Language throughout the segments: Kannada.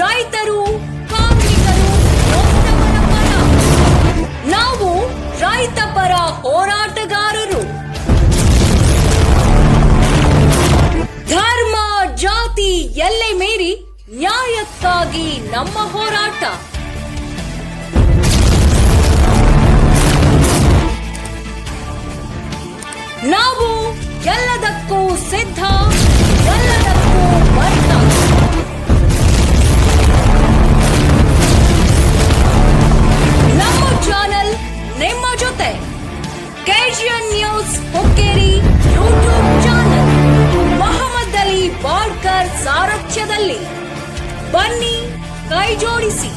ರೈತರು ಕಾರ್ಮಿಕರು ನಾವು ರೈತ ಪರ ಹೋರಾಟಗಾರರು. ಧರ್ಮ ಜಾತಿ ಎಲ್ಲೆ ಮೀರಿ ನ್ಯಾಯಕ್ಕಾಗಿ ನಮ್ಮ ಹೋರಾಟ. ಸಾರಥ್ಯದಲ್ಲಿ ಬನ್ನಿ ಕೈ ಜೋಡಿಸಿ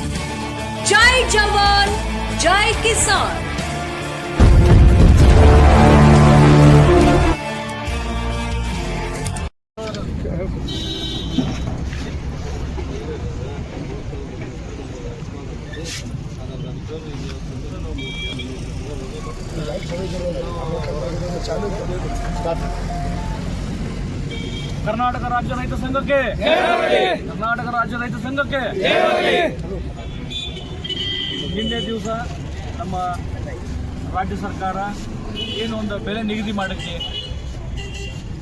ಜೈ ಜವಾನ್ ಜೈ ಕಿಸಾನ್ ಕರ್ನಾಟಕ ರಾಜ್ಯ ರೈತ ಸಂಘಕ್ಕೆ. ಕರ್ನಾಟಕ ರಾಜ್ಯ ರೈತ ಸಂಘಕ್ಕೆ. ಹಿಂದೆ ದಿವಸ ನಮ್ಮ ರಾಜ್ಯ ಸರ್ಕಾರ ಏನು ಒಂದು ಬೆಲೆ ನಿಗದಿ ಮಾಡಕ್ಕೆ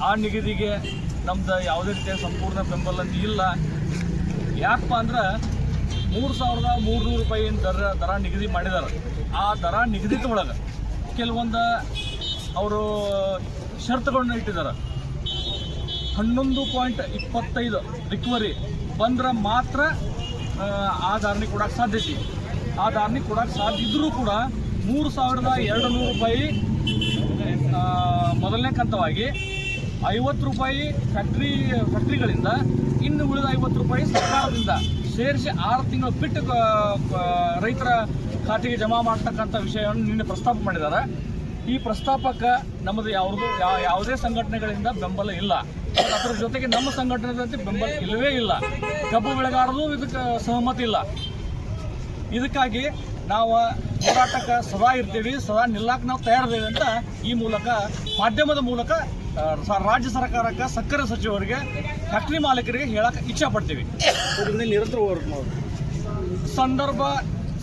ಆ ನಿಗದಿಗೆ ನಮ್ದು ಯಾವುದೇ ರೀತಿಯ ಸಂಪೂರ್ಣ ಬೆಂಬಲ ಇಲ್ಲ. ಯಾಕಪ್ಪ ಅಂದ್ರೆ ಮೂರು ಸಾವಿರದ ಮೂರ್ನೂರು ರೂಪಾಯಿ ಏನ್ ದರ ದರ ನಿಗದಿ ಮಾಡಿದಾರೆ. ಆ ದರ ನಿಗದಿತ ಒಳಗೆ ಕೆಲವೊಂದು ಅವರು ಷರತ್ತುಗಳನ್ನ ಇಟ್ಟಿದ್ದಾರೆ ಹನ್ನೊಂದು ಪಾಯಿಂಟ್ ಇಪ್ಪತ್ತೈದು ರಿಕವರಿ ಬಂದ್ರೆ ಮಾತ್ರ ಆ, ಧಾರಣೆ ಕೊಡೋಕೆ ಸಾಧ್ಯತೆ ಆ ಧಾರಣೆ ಕೊಡಕ್ಕೆ ಸಾಧ್ಯ ಇದ್ದರೂ ಕೂಡ ಮೂರು ಸಾವಿರದ ಎರಡು ನೂರು ರೂಪಾಯಿ ಮೊದಲನೇ ಕಂತವಾಗಿ ಐವತ್ತು ರೂಪಾಯಿ ಫ್ಯಾಕ್ಟ್ರಿ ಫ್ಯಾಕ್ಟ್ರಿಗಳಿಂದ ಇನ್ನು ಉಳಿದ ಐವತ್ತು ರೂಪಾಯಿ ಸರ್ಕಾರದಿಂದ ಸೇರಿಸಿ ಆರು ತಿಂಗಳು ಬಿಟ್ಟು ರೈತರ ಖಾತೆಗೆ ಜಮಾ ಮಾಡ್ತಕ್ಕಂಥ ವಿಷಯವನ್ನು ನಿನ್ನೆ ಪ್ರಸ್ತಾಪ ಮಾಡಿದ್ದಾರೆ. ಈ ಪ್ರಸ್ತಾಪಕ್ಕೆ ನಮ್ಮದು ಯಾವ್ದು ಯಾವುದೇ ಸಂಘಟನೆಗಳಿಂದ ಬೆಂಬಲ ಇಲ್ಲ. ಅದರ ಜೊತೆಗೆ ನಮ್ಮ ಸಂಘಟನೆದಂತೆ ಬೆಂಬಲ ಇಲ್ಲವೇ ಇಲ್ಲ. ಕಬ್ಬು ಬೆಳೆಗಾರರು ಇದಕ್ಕೆ ಸಹಮತಿ ಇಲ್ಲ. ಇದಕ್ಕಾಗಿ ನಾವು ಹೋರಾಟಕ್ಕೆ ಸದಾ ಇರ್ತೀವಿ ಸದಾ ನಿಲ್ಲಕ್ಕೆ ನಾವು ತಯಾರಿದ್ದೇವೆ ಅಂತ ಈ ಮೂಲಕ ಮಾಧ್ಯಮದ ಮೂಲಕ ರಾಜ್ಯ ಸರ್ಕಾರಕ್ಕೆ ಸಕ್ಕರೆ ಸಚಿವರಿಗೆ ಫ್ಯಾಕ್ಟ್ರಿ ಮಾಲೀಕರಿಗೆ ಹೇಳಕ್ಕೆ ಇಚ್ಛೆ ಪಡ್ತೀವಿ. ನಿರಂತರ ಸಂದರ್ಭ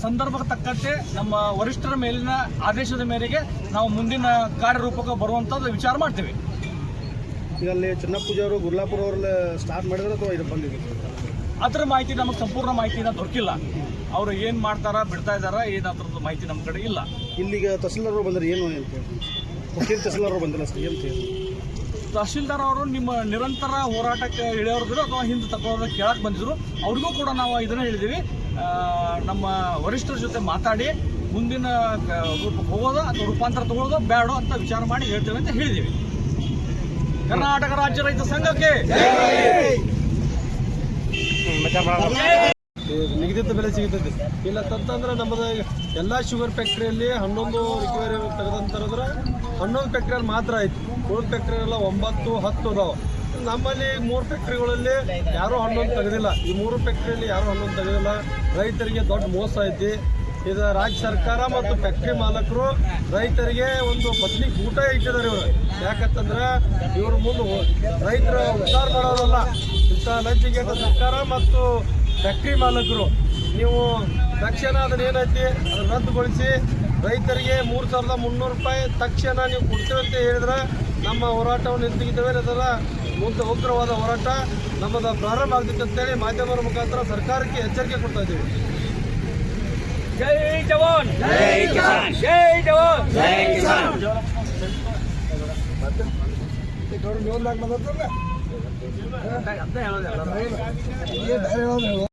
ಸಂದರ್ಭಕ್ಕೆ ತಕ್ಕಂತೆ ನಮ್ಮ ವರಿಷ್ಠರ ಮೇಲಿನ ಆದೇಶದ ಮೇರೆಗೆ ನಾವು ಮುಂದಿನ ಕಾರ್ಯರೂಪಕ್ಕೆ ಬರುವಂಥದ್ದು ವಿಚಾರ ಮಾಡ್ತೀವಿ. ಈಗ ಅಲ್ಲಿ ಗುರ್ಲಾಪುರ ಅವ್ರಲ್ಲಿ ಸ್ಟಾರ್ಟ್ ಮಾಡಿದ್ರೆ ಅಥವಾ ಇದು ಬಂದಿದೆ? ಅದರ ಮಾಹಿತಿ ನಮಗೆ ಸಂಪೂರ್ಣ ಮಾಹಿತಿನ ದೊರಕಿಲ್ಲ. ಅವರು ಏನು ಮಾಡ್ತಾರಾ ಬಿಡ್ತಾ ಇದ್ದಾರಾ ಏನು ಅದ್ರದ್ದು ಮಾಹಿತಿ ನಮ್ಮ ಕಡೆ ಇಲ್ಲ. ಇಲ್ಲಿಗ ತಹಸೀಲ್ದಾರ್ ಅವರು ಬಂದ್ರೆ ಏನು ಅಂತ ತಹಸೀಲ್ದಾರರು ಹುಕ್ಕೇರಿ ತಹಸೀಲ್ದಾರ್ ಅವರು ಬಂದಿಲ್ಲ ಅಷ್ಟೇ ಏನು ಹೇಳಿ. ತಹಶೀಲ್ದಾರ್ ಅವರು ನಿಮ್ಮ ನಿರಂತರ ಹೋರಾಟಕ್ಕೆ ಇಳಿಯೋರಿದ್ರು ಅಥವಾ ಹಿಂದೆ ತಗೊಳ್ಳೋದು ಕೇಳಕ್ಕೆ ಬಂದಿದ್ರು. ಅವ್ರಿಗೂ ಕೂಡ ನಾವು ಇದನ್ನ ಹೇಳಿದ್ದೀವಿ ನಮ್ಮ ವರಿಷ್ಠರ ಜೊತೆ ಮಾತಾಡಿ ಮುಂದಿನ ಹೋಗೋದು ಅಥವಾ ರೂಪಾಂತರ ತಗೊಳ್ಳೋದು ಬೇಡ ಅಂತ ವಿಚಾರ ಮಾಡಿ ಹೇಳ್ತೇವೆ ಅಂತ ಹೇಳಿದ್ದೀವಿ ಕರ್ನಾಟಕ ರಾಜ್ಯ ರೈತ ಸಂಘಕ್ಕೆ ನಿಗದಿತ ಬೆಲೆ ಸಿಗುತ್ತದೆ. ಇಲ್ಲ ತಂತಂದ್ರೆ ನಮ್ಮದು ಎಲ್ಲ ಶುಗರ್ ಫ್ಯಾಕ್ಟ್ರಿಯಲ್ಲಿ ಹನ್ನೊಂದು ರಿಕವರಿ ತೆಗೆದಂತಂದ್ರೆ ಹನ್ನೊಂದು ಫ್ಯಾಕ್ಟ್ರಿಯಲ್ಲಿ ಮಾತ್ರ ಆಯ್ತು. ಮೂರು ಫ್ಯಾಕ್ಟ್ರಿ ಎಲ್ಲ ಒಂಬತ್ತು, ಹತ್ತು ಅದಾವೆ. ನಮ್ಮಲ್ಲಿ ಮೂರು ಫ್ಯಾಕ್ಟ್ರಿಗಳಲ್ಲಿ ಯಾರೂ ಹನ್ನೊಂದು ತೆಗೆದಿಲ್ಲ. ಈ ಮೂರು ಫ್ಯಾಕ್ಟ್ರಿಯಲ್ಲಿ ಯಾರೂ ಹನ್ನೊಂದು ತೆಗೆದಿಲ್ಲ. ರೈತರಿಗೆ ದೊಡ್ಡ ಮೋಸ ಐತಿ. ಇದು ರಾಜ್ಯ ಸರ್ಕಾರ ಮತ್ತು ಫ್ಯಾಕ್ಟ್ರಿ ಮಾಲಕರು ರೈತರಿಗೆ ಒಂದು ಬದಲಿ ಊಟ ಇಟ್ಟಿದ್ದಾರೆ ಇವರು. ಯಾಕಂತಂದ್ರೆ ಇವ್ರ ಮುಂದೆ ರೈತರ ಉದ್ಧಾರ ಮಾಡೋದಲ್ಲ ಇಂಥ ಲಂಚಿಗೆ ಸರ್ಕಾರ ಮತ್ತು ಫ್ಯಾಕ್ಟ್ರಿ ಮಾಲಕರು. ನೀವು ತಕ್ಷಣ ಅದನ್ನ ಏನೈತಿ? ಅದನ್ನ ರದ್ದುಗೊಳಿಸಿ ರೈತರಿಗೆ ಮೂರು ಸಾವಿರದ ಮುನ್ನೂರು ರೂಪಾಯಿ ತಕ್ಷಣ ನೀವು ಕೊಡ್ತೇವೆ ಅಂತ ಹೇಳಿದ್ರೆ ನಮ್ಮ ಹೋರಾಟವನ್ನು ನಿಂತಿದ್ದೇವೆ. ಅದರ ಮುಂದೆ ಉಗ್ರವಾದ ಹೋರಾಟ ನಮ್ಮದು ಪ್ರಾರಂಭ ಆಗ್ತಿತ್ತು ಅಂತೇಳಿ ಮಾಧ್ಯಮದ ಮುಖಾಂತರ ಸರ್ಕಾರಕ್ಕೆ ಎಚ್ಚರಿಕೆ ಕೊಡ್ತಾ ಇದ್ದೀವಿ. જય જવાન જય કિસાન જય જવાન જય કિસાન થોડું જોર લાગ મદદ કર ને